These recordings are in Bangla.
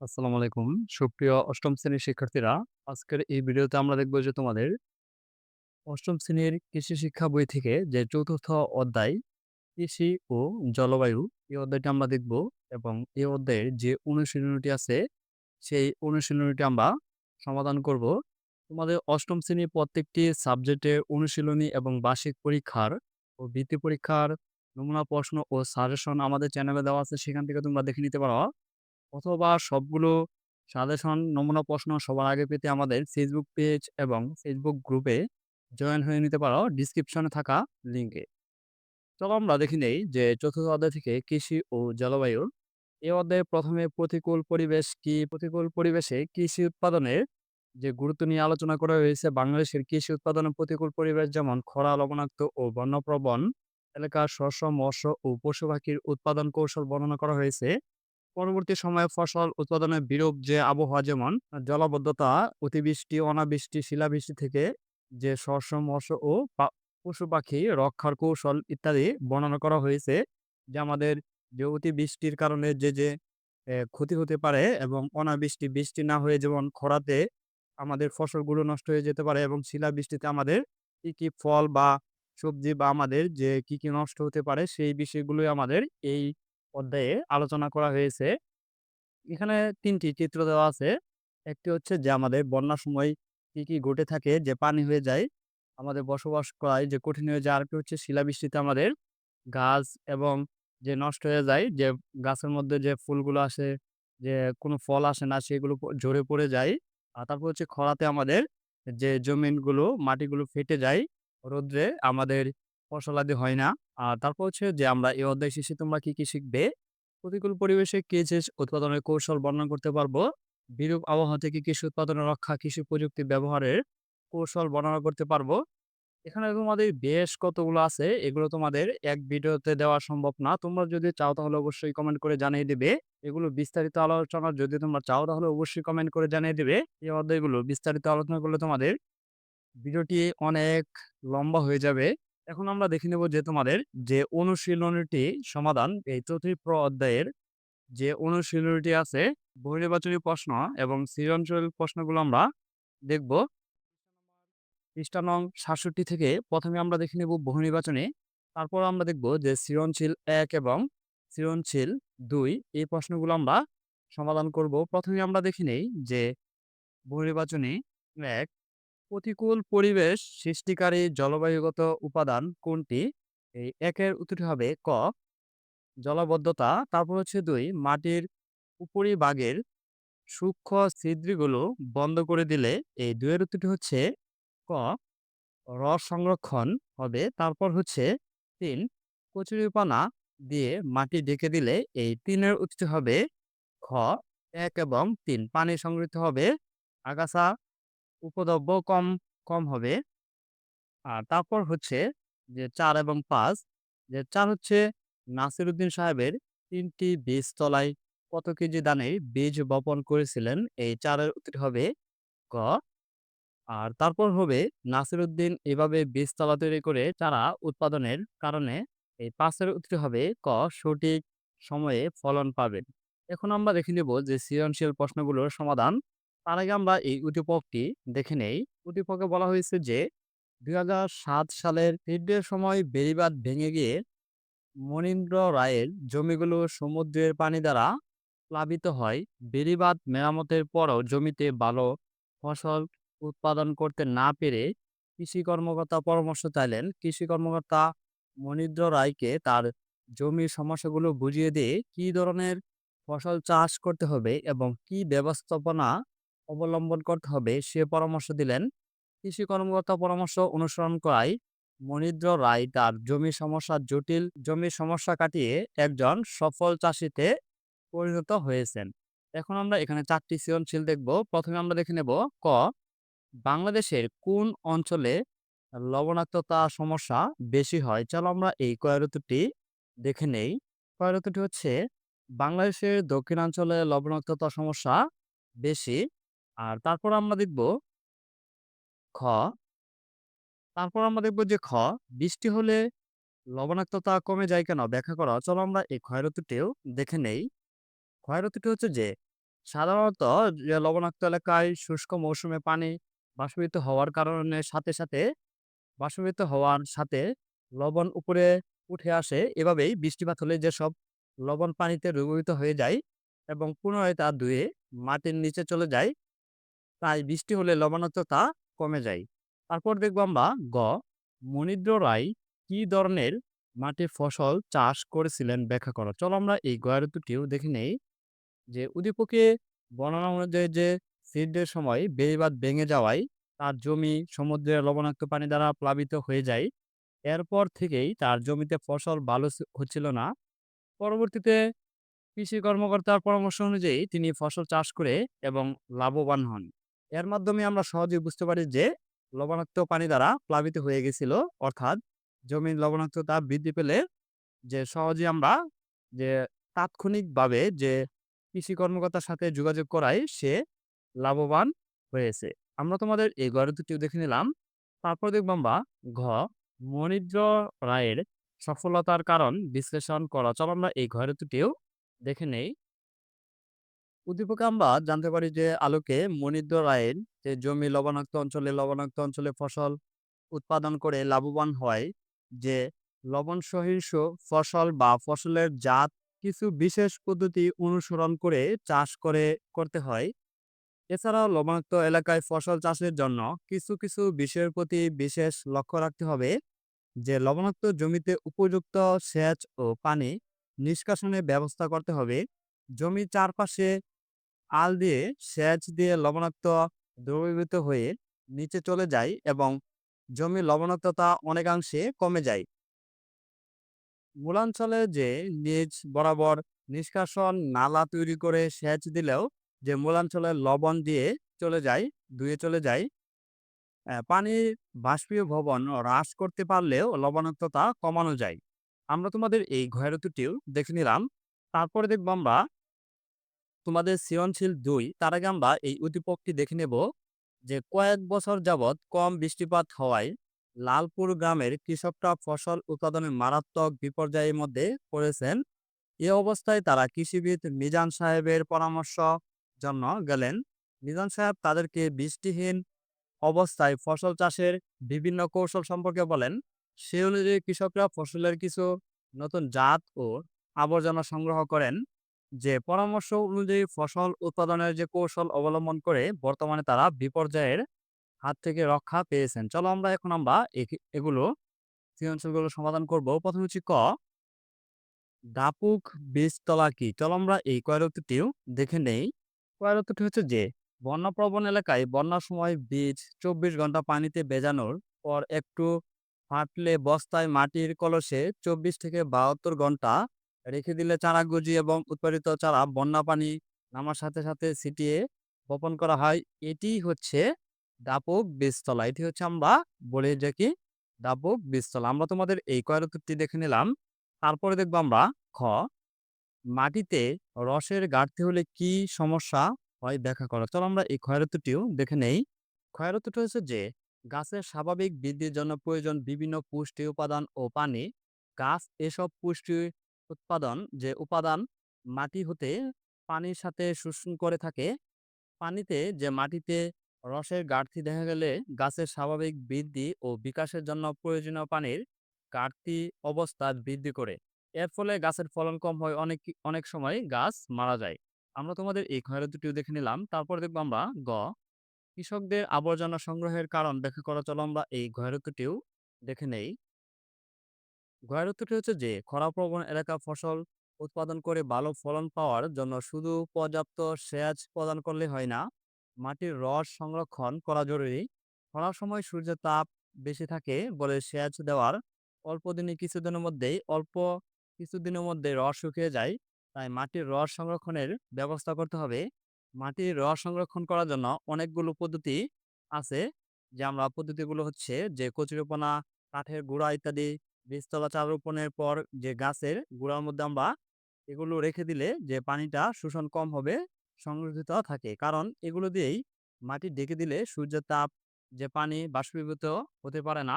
আসসালামু আলাইকুম। সুপ্রিয় অষ্টম শ্রেণির শিক্ষার্থীরা, আজকের এই ভিডিওতে আমরা দেখব যে তোমাদের অষ্টম শ্রেণির কৃষি শিক্ষা বই থেকে যে চতুর্থ অধ্যায় কৃষি ও জলবায়ু এই অধ্যায়টা আমরা দেখব এবং এই অধ্যায়ের যে অনুশীলনীটি আছে সেই অনুশীলনীটি আমরা সমাধান করব। তোমাদের অষ্টম শ্রেণির প্রত্যেকটি সাবজেক্টের অনুশীলনী এবং বার্ষিক পরীক্ষার ও বৃত্তি পরীক্ষার নমুনা প্রশ্ন ও সাজেশন আমাদের চ্যানেলে দেওয়া আছে সেখান থেকে তোমরা দেখে নিতে পারো। অথবা সবগুলো সাজেশন, নমুনা প্রশ্ন সবার আগে পেতে আমাদের ফেসবুক পেজ এবং ফেসবুক গ্রুপে জয়েন হয়ে নিতে পারো। ডিসক্রিপশনে থাকা লিঙ্কে চলো আমরা দেখি নেই যে চতুর্থ অধ্যায় থেকে কৃষি ও জলবায়ুর এই অধ্যায়ে প্রথমে প্রতিকূল পরিবেশ কি? প্রতিকূল পরিবেশে কৃষি উৎপাদনের যে গুরুত্ব নিয়ে আলোচনা করা হয়েছে, বাংলাদেশের কৃষি উৎপাদনের প্রতিকূল পরিবেশ যেমন খরা, লবণাক্ত ও বন্যপ্রবণ, এলাকার শস্য, মৎস্য ও পশু পাখির উৎপাদন কৌশল বর্ণনা করা হয়েছে। পরবর্তী সময়ে ফসল উৎপাদনের বিরূপ যে আবহাওয়া যেমন জলাবদ্ধতা, অতিবৃষ্টি, অনাবৃষ্টি, শিলাবৃষ্টি থেকে যে শস্য, মৎস্য ও পা পশু-পাখি রক্ষার কৌশল ইত্যাদি বর্ণনা করা হয়েছে। যে আমাদের যে অতিবৃষ্টির কারণে যে, যে ক্ষতি হতে পারে এবং অনাবৃষ্টি, বৃষ্টি না হয়ে যেমন খরাতে আমাদের ফসলগুলো নষ্ট হয়ে যেতে পারে এবং শিলাবৃষ্টিতে আমাদের কী কী ফল বা সবজি বা আমাদের যে কি, কি নষ্ট হতে পারে সেই বিষয়গুলোই আমাদের এই অধ্যায়ে আলোচনা করা হয়েছে। এখানে তিনটি চিত্র দেওয়া আছে। একটি হচ্ছে যে আমাদের বন্যার সময় কি, কি ঘটে থাকে যে পানি হয়ে যায়, আমাদের বসবাস করায় যে কঠিন হয়ে যায়। আরেকটি হচ্ছে শিলাবৃষ্টিতে আমাদের গাছ এবং যে নষ্ট হয়ে যায়, যে গাছের মধ্যে যে ফুলগুলো আসে, যে কোনো ফল আসে না সেগুলো ঝরে পড়ে যায়। আর তারপর হচ্ছে খরাতে আমাদের যে জমিনগুলো, মাটিগুলো ফেটে যায় রৌদ্রে, আমাদের ফসলাদি হয় না। আর তারপর হচ্ছে যে আমরা এই অধ্যায় শেষে তোমরা কি, কি শিখবে? প্রতিকূল পরিবেশে কৃষি উৎপাদনের কৌশল বর্ণনা করতে পারব। বিরূপ আবহাওয়া থেকে কৃষি উৎপাদনের রক্ষা, কৃষি প্রযুক্তি ব্যবহারের কৌশল বর্ণনা করতে পারব। এখানে তোমাদের বেশ কতগুলো আছে। এগুলো তোমাদের এক ভিডিওতে দেওয়া সম্ভব না। তোমরা যদি চাও তাহলে অবশ্যই কমেন্ট করে জানিয়ে দেবে এগুলো বিস্তারিত আলোচনা যদি তোমরা চাও তাহলে অবশ্যই কমেন্ট করে জানিয়ে দেবে এই অধ্যায়গুলো বিস্তারিত আলোচনা করলে তোমাদের ভিডিওটি অনেক লম্বা হয়ে যাবে। এখন আমরা দেখে নেব যে তোমাদের যে অনুশীলনীটি সমাধান, এই চতুর্থ অধ্যায়ের যে অনুশীলনীটি আছে, বহুনির্বাচনী প্রশ্ন এবং সৃজনশীল প্রশ্নগুলো আমরা দেখব। পৃষ্ঠা নং ৬৭ থেকে প্রথমে আমরা দেখে নেব বহুনির্বাচনী। তারপর আমরা দেখব যে সৃজনশীল এক এবং সৃজনশীল দুই, এই প্রশ্নগুলো আমরা সমাধান করব। প্রথমে আমরা দেখে নেই যে বহুনির্বাচনী ১ প্রতিকূল পরিবেশ সৃষ্টিকারী জলবায়ুগত উপাদান কোনটি? এই ১ এর উত্তরটি হবে ক, জলাবদ্ধতা। তারপর হচ্ছে দুই মাটির উপরিভাগের সূক্ষ্ম ছিদ্রগুলো বন্ধ করে দিলে এই ২ এর উত্তরটি হচ্ছে ক, রস সংরক্ষণ হবে। তারপর হচ্ছে তিন কচুরিপানা দিয়ে মাটি ঢেকে দিলে এই ৩ এর উত্তরটি হবে খ, এক এবং তিন পানি সংগৃহীত হবে, আগাছা উপদ্রব্য কম, কম হবে। আর তারপর হচ্ছে যে ৪ এবং ৫ যে ৪ হচ্ছে নাসিরউদ্দিন সাহেবের ৩ টি বীজতলায় কত কেজি ধানের বীজ বপন করেছিলেন? এই ৪ এর উত্তরটি হবে ক। আর তারপর হবে নাসিরউদ্দিন এভাবে বীজতলা তৈরি করে চারা উৎপাদনের কারণে এই ৫ এর উত্তরটি হবে ক সঠিক সময়ে ফলন পাবেন। এখন আমরা দেখে নেব যে সৃজনশীল প্রশ্নগুলোর সমাধান। তার আগে আমরা এই উদ্দীপকটি দেখে নেই। উদ্দীপকে বলা হয়েছে যে ২০০৭ সালের তীব্রের সময় বেড়িবাঁধ ভেঙে গিয়ে মনীন্দ্র রায়ের জমিগুলো সমুদ্রের পানি দ্বারা প্লাবিত হয়। বেড়িবাঁধ মেরামতের পরও জমিতে ভালো ফসল উৎপাদন করতে না পেরে কৃষি কর্মকর্তা পরামর্শ চাইলেন। কৃষি কর্মকর্তা মনীন্দ্র রায়কে তার জমির সমস্যাগুলো বুঝিয়ে দিয়ে কি ধরনের ফসল চাষ করতে হবে এবং কি ব্যবস্থাপনা অবলম্বন করতে হবে সে পরামর্শ দিলেন। কৃষি কর্মকর্তা পরামর্শ অনুসরণ করায় মনীন্দ্র রায় তার জমির সমস্যা জটিল জমির সমস্যা কাটিয়ে একজন সফল চাষীতে পরিণত হয়েছেন। এখন আমরা এখানে চারটি সৃজনশীল দেখব। প্রথমে আমরা দেখে নেব ক, বাংলাদেশের কোন অঞ্চলে লবণাক্ততা সমস্যা বেশি হয়? চলো আমরা এই ক এর উত্তরটি দেখে নেই। ক এর উত্তরটি হচ্ছে বাংলাদেশের দক্ষিণাঞ্চলে লবণাক্ততা সমস্যা বেশি। আর তারপর আমরা দেখব খ, তারপর আমরা দেখব যে খ, বৃষ্টি হলে লবণাক্ততা কমে যায় কেন? ব্যাখ্যা করো। চলো আমরা এই উত্তরটিও দেখে নেই। এর হচ্ছে যে সাধারণত যে লবণাক্ত এলাকায় শুষ্ক মৌসুমে পানি বাষ্পীভূত হওয়ার কারণে সাথে, সাথে বাষ্পীভূত হওয়ার সাথে লবণ উপরে উঠে আসে। এভাবেই বৃষ্টিপাত হলে যেসব লবণ পানিতে দ্রবীভূত হয়ে যায় এবং পুনরায় তা ধুয়ে মাটির নিচে চলে যায়। তাই বৃষ্টি হলে লবণাক্ততা কমে যায়। তারপর দেখব আমরা গ, মনিন্দ্র রায় কি ধরনের মাঠে ফসল চাষ করেছিলেন ব্যাখ্যা করো। চলো আমরা এই গ এর উত্তরটিও দেখে নেই। যে উদ্দীপকে বর্ণনা অনুযায়ী যে সিডের সময় বেড়িবাঁধ ভেঙে যাওয়ায় তার জমি সমুদ্রের লবণাক্ত পানি দ্বারা প্লাবিত হয়ে যায়। এরপর থেকেই তার জমিতে ফসল ভালো হচ্ছিল না। পরবর্তীতে কৃষি কর্মকর্তার পরামর্শ অনুযায়ী তিনি ফসল চাষ করে এবং লাভবান হন। এর মাধ্যমে আমরা সহজেই বুঝতে পারি যে লবণাক্ত পানি দ্বারা প্লাবিত হয়ে গেছিল। অর্থাৎ জমির লবণাক্ততা বৃদ্ধি পেলে যে সহজেই আমরা যে তাৎক্ষণিকভাবে যে কৃষি কর্মকর্তার সাথে যোগাযোগ করায় সে লাভবান হয়েছে। আমরা তোমাদের এই গ এর উত্তরটিও দেখে নিলাম। তারপর দেখব আমরা ঘ মনিদ্র রায়ের সফলতার কারণ বিশ্লেষণ করা। চলো আমরা এই ঘ এর উত্তরটিও দেখে নেই। উদ্দীপকে আমরা জানতে পারি যে আলোকে মনিন্দ্র রায়ের যে জমি লবণাক্ত অঞ্চলে লবণাক্ত অঞ্চলে ফসল উৎপাদন করে লাভবান হয় যে লবণ সহিষ্ণু ফসল বা ফসলের জাত কিছু বিশেষ পদ্ধতি অনুসরণ করে চাষ করে করতে হয়। এছাড়াও লবণাক্ত এলাকায় ফসল চাষের জন্য কিছু, কিছু বিষয়ের প্রতি বিশেষ লক্ষ্য রাখতে হবে। যে লবণাক্ত জমিতে উপযুক্ত সেচ ও পানি নিষ্কাশনের ব্যবস্থা করতে হবে। জমির চারপাশে আল দিয়ে সেচ দিয়ে লবণাক্ত দ্রবীভূত হয়ে নিচে চলে যায় এবং জমির লবণাক্ততা অনেকাংশে কমে যায়। মূলাঞ্চলে যে নিচ বরাবর নিষ্কাশন নালা তৈরি করে সেচ দিলেও যে মূলাঞ্চলে লবণ দিয়ে চলে যায়, ধুয়ে চলে যায়। পানির বাষ্পীভবন হ্রাস করতে পারলেও লবণাক্ততা কমানো যায়। আমরা তোমাদের এই ঘ দেখে নিলাম। তারপরে দেখব আমরা তোমাদের সৃজনশীল ২ তার আগে আমরা এই উদ্দীপকটি দেখে নেব যে কয়েক বছর যাবৎ কম বৃষ্টিপাত হওয়ায় লালপুর গ্রামের কৃষকরা ফসল উৎপাদনে মারাত্মক বিপর্যয়ের মধ্যে পড়েছেন। এ অবস্থায় তারা কৃষিবিদ মিজান সাহেবের পরামর্শ জন্য গেলেন। মিজান সাহেব তাদেরকে বৃষ্টিহীন অবস্থায় ফসল চাষের বিভিন্ন কৌশল সম্পর্কে বলেন। সে অনুযায়ী কৃষকরা ফসলের কিছু নতুন জাত ও আবর্জনা সংগ্রহ করেন। যে পরামর্শ অনুযায়ী ফসল উৎপাদনের যে কৌশল অবলম্বন করে বর্তমানে তারা বিপর্যয়ের হাত থেকে রক্ষা পেয়েছেন। চলো আমরা এখন আমরা এগুলো সৃজনশীলগুলো সমাধান করব। ১ম হচ্ছে ক দাপুক বীজতলা কি? চলো আমরা এই ক এর উত্তরটিও দেখে নেই। ক এর উত্তরটি হচ্ছে যে, বন্যাপ্রবণ এলাকায় বন্যার সময় বীজ ২৪ ঘণ্টা পানিতে ভেজানোর পর একটু ফাটলে বস্তায় মাটির কলসে ২৪ থেকে ৭২ ঘণ্টা রেখে দিলে চারা গজিয়ে এবং উৎপাদিত চারা বন্যা পানি নামার সাথে, সাথে ছিটিয়ে বপন করা হয়। এটিই হচ্ছে দাপক বীজতলা। এটি হচ্ছে আমরা বলে যে কি দাপক বীজতলা। আমরা তোমাদের এই ক এর উত্তরটি দেখে নিলাম। তারপরে দেখব আমরা খ মাটিতে রসের ঘাটতি হলে কি সমস্যা হয় ব্যাখ্যা করো। চলো আমরা এই এর উত্তরটিও দেখে নেই। এর উত্তরটি হচ্ছে যে গাছের স্বাভাবিক বৃদ্ধির জন্য প্রয়োজন বিভিন্ন পুষ্টি উপাদান ও পানি। গাছ এসব পুষ্টি উৎপাদন যে উপাদান মাটি হতে পানির সাথে শোষণ করে থাকে। পানিতে যে মাটিতে রসের ঘাটতি দেখা গেলে গাছের স্বাভাবিক বৃদ্ধি ও বিকাশের জন্য প্রয়োজনীয় পানির ঘাটতি অবস্থা বৃদ্ধি করে। এর ফলে গাছের ফলন কম হয়, অনেক অনেক সময় গাছ মারা যায়। আমরা তোমাদের এই এর উত্তরটিও দেখে নিলাম। তারপর দেখব আমরা গ, কৃষকদের আবর্জনা সংগ্রহের কারণ ব্যাখ্যা করা। চলো আমরা এই ঘ এর উত্তরটিও দেখে নেই। ঘ এর উত্তরটি হচ্ছে যে খরাপ্রবণ এলাকা ফসল উৎপাদন করে ভালো ফলন পাওয়ার জন্য শুধু পর্যাপ্ত সেচ প্রদান করলে হয় না, মাটির রস সংরক্ষণ করা জরুরি। খরার সময় সূর্যের তাপ বেশি থাকে বলে সেচ দেওয়ার অল্প দিনে কিছুদিনের মধ্যেই অল্প কিছুদিনের মধ্যে রস শুকিয়ে যায়। তাই মাটির রস সংরক্ষণের ব্যবস্থা করতে হবে। মাটির রস সংরক্ষণ করার জন্য অনেকগুলো পদ্ধতি আছে। যে আমরা পদ্ধতিগুলো হচ্ছে যে কচুরিপানা, কাঠের গুঁড়া ইত্যাদি বীজতলা চারা রোপণের পর যে গাছের গোড়ার মধ্যে আমরা এগুলো রেখে দিলে যে পানিটা শোষণ কম হবে, সংরক্ষিত থাকে। কারণ এগুলো দিয়েই মাটি ঢেকে দিলে সূর্যের তাপ যে পানি বাষ্পীভূত হতে পারে না।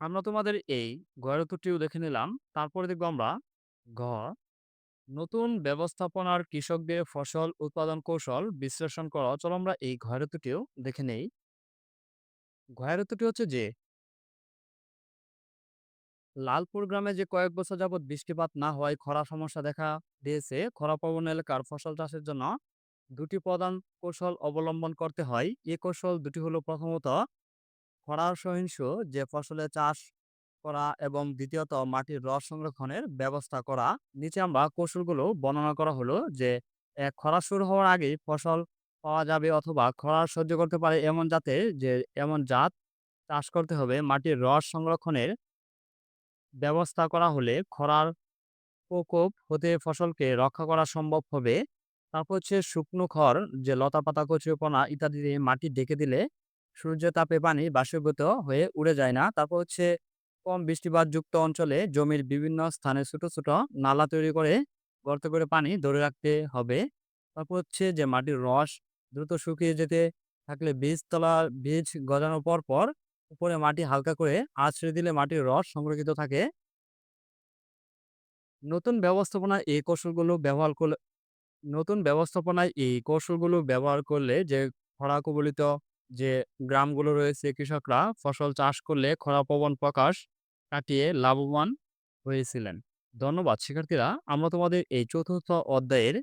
আমরা তোমাদের এই গ এর দেখে নিলাম। তারপরে দেখব আমরা ঘ নতুন ব্যবস্থাপনার কৃষকদের ফসল উৎপাদন কৌশল বিশ্লেষণ করা চলো আমরা এই ঘয়রতুটিও দেখে নেই ঘয়রতুটি হচ্ছে যে লালপুর গ্রামে যে কয়েক বছর যাবৎ বৃষ্টিপাত না হওয়ায় খরা সমস্যা দেখা দিয়েছে, খরা প্রবণ এলাকার ফসল চাষের জন্য দুটি প্রধান কৌশল অবলম্বন করতে হয়। এই কৌশল দুটি হলো প্রথমত, খরা সহিংস, যে ফসলে চাষ করা এবং দ্বিতীয়ত মাটির রস সংরক্ষণের ব্যবস্থা করা। নিচে আমরা কৌশলগুলো বর্ণনা করা হলো যে খরা শুরু হওয়ার আগেই ফসল পাওয়া যাবে অথবা খরা সহ্য করতে পারে এমন জাতে, যে এমন জাত চাষ করতে হবে মাটির রস সংরক্ষণের ব্যবস্থা করা হলে খরার প্রকোপ হতে ফসলকে রক্ষা করা সম্ভব হবে। তারপর হচ্ছে শুকনো খড়, যে লতা লতাপাতা কচুরিপনা ইত্যাদি দিয়ে মাটি ঢেকে দিলে সূর্যের তাপে পানি বাষ্পীভূত হয়ে উড়ে যায় না। তারপর হচ্ছে কম বৃষ্টিপাতযুক্ত অঞ্চলে জমির বিভিন্ন স্থানে ছোট ছোট নালা তৈরি করে গর্ত করে পানি ধরে রাখতে হবে। তারপর হচ্ছে যে মাটির রস দ্রুত শুকিয়ে যেতে থাকলে বীজতলা বীজ গজানোর পর পর উপরে মাটি হালকা করে আছড়ে দিলে মাটির রস সংরক্ষিত থাকে। নতুন ব্যবস্থাপনায় এই কৌশলগুলো ব্যবহার করলে, নতুন ব্যবস্থাপনায় এই কৌশলগুলো ব্যবহার করলে যে খরা কবলিত যে গ্রামগুলো রয়েছে, কৃষকরা ফসল চাষ করলে খরা প্রবণ প্রকাশ কাটিয়ে লাভবান হয়েছিলেন। ধন্যবাদ শিক্ষার্থীরা, আমরা তোমাদের এই চতুর্থ অধ্যায়ের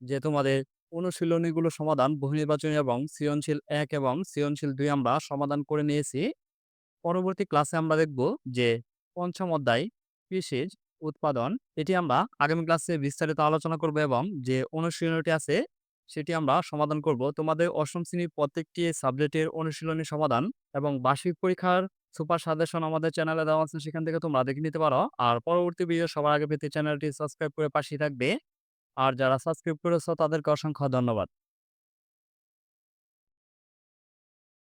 যে তোমাদের অনুশীলনীগুলো সমাধান, বহু নির্বাচনী এবং সৃজনশীল এক এবং সৃজনশীল দুই আমরা সমাধান করে নিয়েছি। পরবর্তী ক্লাসে আমরা দেখব যে পঞ্চম অধ্যায় কৃষিজ উৎপাদন, এটি আমরা আগামী ক্লাসে বিস্তারিত আলোচনা করব এবং যে অনুশীলনীটি আছে সেটি আমরা সমাধান করব। তোমাদের অষ্টম শ্রেণির প্রত্যেকটি সাবজেক্টের অনুশীলনী সমাধান এবং বার্ষিক পরীক্ষার সুপার সাজেশন আমাদের চ্যানেলে দেওয়া আছে, সেখান থেকে তোমরা দেখে নিতে পারো। আর পরবর্তী ভিডিও সবার আগে পেতে চ্যানেলটি সাবস্ক্রাইব করে পাশেই থাকবে। আর যারা সাবস্ক্রাইব করেছ তাদেরকে অসংখ্য ধন্যবাদ।